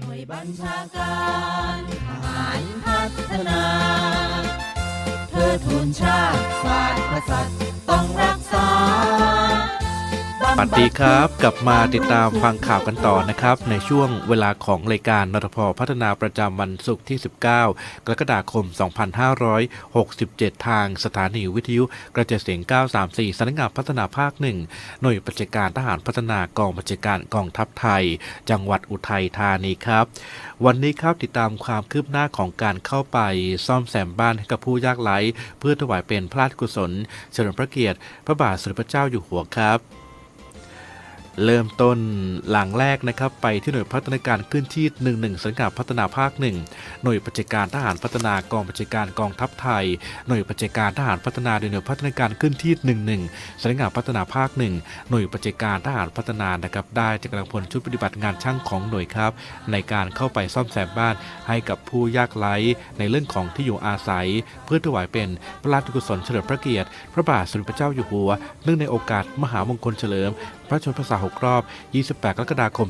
หน่วยบัญชาการทหารพัฒนา เธอทูนชาติศาสตร์กษัตริย์ต้องรัก ษาสวัสดีครับ กลับมาติดตามฟังข่าวกันต่อนะครับ ในช่วงเวลาของรายการนรพพัฒนาประจำวันศุกร์ที่ 19 กรกฎาคม 2567 ทางสถานีวิทยุกระจายเสียง 934สำนักงานพัฒนาภาคหนึ่งหน่วยปฏิบัติการทหารพัฒนากองบัญชาการกองทัพไทย จังหวัดอุทัยธานีครับ วันนี้ครับติดตามความคืบหน้าของการเข้าไปซ่อมแซมบ้านให้กับผู้ยากไร้เพื่อถวายเป็นพระราชกุศลเฉลิมพระเกียรติ พระบาทสมเด็จพระเจ้าอยู่หัวครับ เริ่มต้นหลังแรกนะครับไปที่หน่วยพัฒนาการขึ้นที่ 11 สังกัดพัฒนาภาค 1 หน่วยปฏิบัติการทหารพัฒนากองปฏิบัติการกองทัพไทย หน่วยปฏิบัติการทหารพัฒนาโดยหน่วยพัฒนาการขึ้นที่ 11 สังกัดพัฒนาภาค 1 หน่วยปฏิบัติการทหารพัฒนานะครับได้จากกำลังพลชุดปฏิบัติงานช่างของหน่วยครับ ในการเข้าไปซ่อมแซมบ้านให้กับผู้ยากไร้ในเรื่องของที่อยู่อาศัย เพื่อถวายเป็นพระราชกุศลเฉลิมพระเกียรติ พระบาทสมเด็จพระเจ้าอยู่หัว เนื่องในโอกาสมหามงคลเฉลิม พระชนมพรรษา6 รอบ 28 กรกฎาคม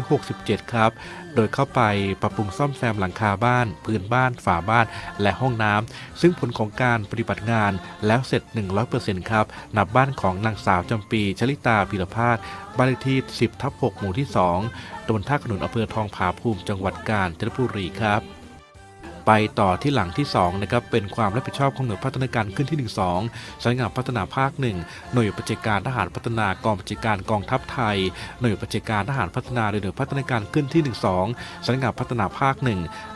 2567 ครับ โดยเข้าไปปรับปรุงซ่อมแซมหลังคาบ้าน พื้นบ้าน ฝาบ้าน และห้องน้ำ ซึ่งผลของการปฏิบัติงานแล้วเสร็จ 100%ครับ นับบ้านของนางสาวจำปี ชลิตาพิรพาสบ้านเลขที่ 10 ทับ 6 หมู่ที่ 2ตำบลท่าขนุนอำเภอทองผาภูมิ จังหวัดกาญจนบุรีครับ ไปต่อที่หลังที่2นะครับเป็นความรับผิดชอบของหน่วยพัฒนาการขึ้นที่ 12สำนักงานพัฒนาภาค 1 หน่วยปฏิบัติการทหารพัฒนากองปฏิบัติการกองทัพไทย หน่วยปฏิบัติการทหารพัฒนาโดยหน่วยพัฒนาการขึ้นที่ 12สำนักงานพัฒนาภาค 1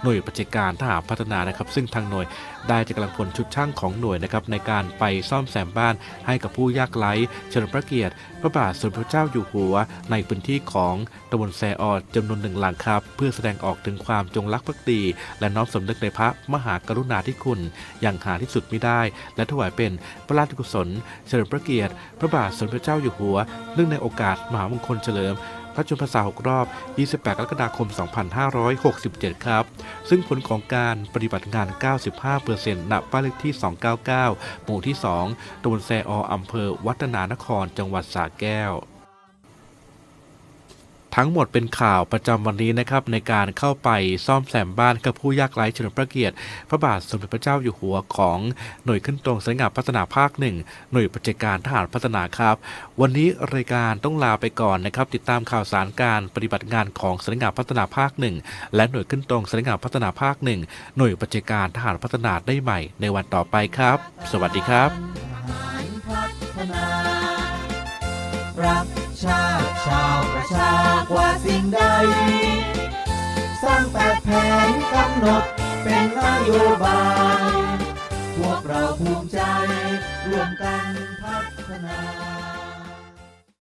หน่วยปฏิบัติการทหารพัฒนานะครับ ซึ่งทางหน่วยได้จากกำลังพลชุดช่างของหน่วยนะครับในการไปซ่อมแซมบ้านให้กับผู้ยากไร้เฉลิมพระเกียรติ พระบาทสมเด็จพระเจ้าอยู่หัว ในพื้นที่ของตำบลแซออดจำนวนหนึ่งหลังครับ เพื่อแสดงออกถึงความจงรักภักดี และน้อมสำนึกในพระมหากรุณาธิคุณ อย่างหาที่สุดไม่ได้ และถวายเป็นพระราชกุศล เฉลิมพระเกียรติ พระบาทสมเด็จพระเจ้าอยู่หัว เนื่องในโอกาสมหามงคลเฉลิมพระชนมพรรษา6รอบ 28 กรกฎาคม 2567 ครับ ซึ่งผลของการปฏิบัติงาน 95%ณบ้านเลขที่ 299 หมู่ที่ 2ตำบลแซอออำเภอวัฒนานคร จังหวัดสระแก้ว ทั้งหมดเป็นข่าวประจำวันนี้นะครับในการเข้าไปซ่อมแซมบ้านกับผู้ยากไร้เฉลิมพระเกียรติ พระบาทสมเด็จพระเจ้าอยู่หัวของหน่วยขึ้นตรงสำนักงานพัฒนาภาคหนึ่งหน่วยปฏิการทหารพัฒนาครับ วันนี้รายการต้องลาไปก่อนนะครับ ติดตามข่าวสารการปฏิบัติงานของสำนักงานพัฒนาภาคหนึ่งและหน่วยขึ้นตรงสำนักงานพัฒนาภาคหนึ่งหน่วยปฏิการทหารพัฒนาได้ใหม่ในวันต่อไปครับ สวัสดีครับ สร้างแปดแผนกำหนดเป็นนโยบาย พวกเราภูมิใจร่วมกันพัฒนา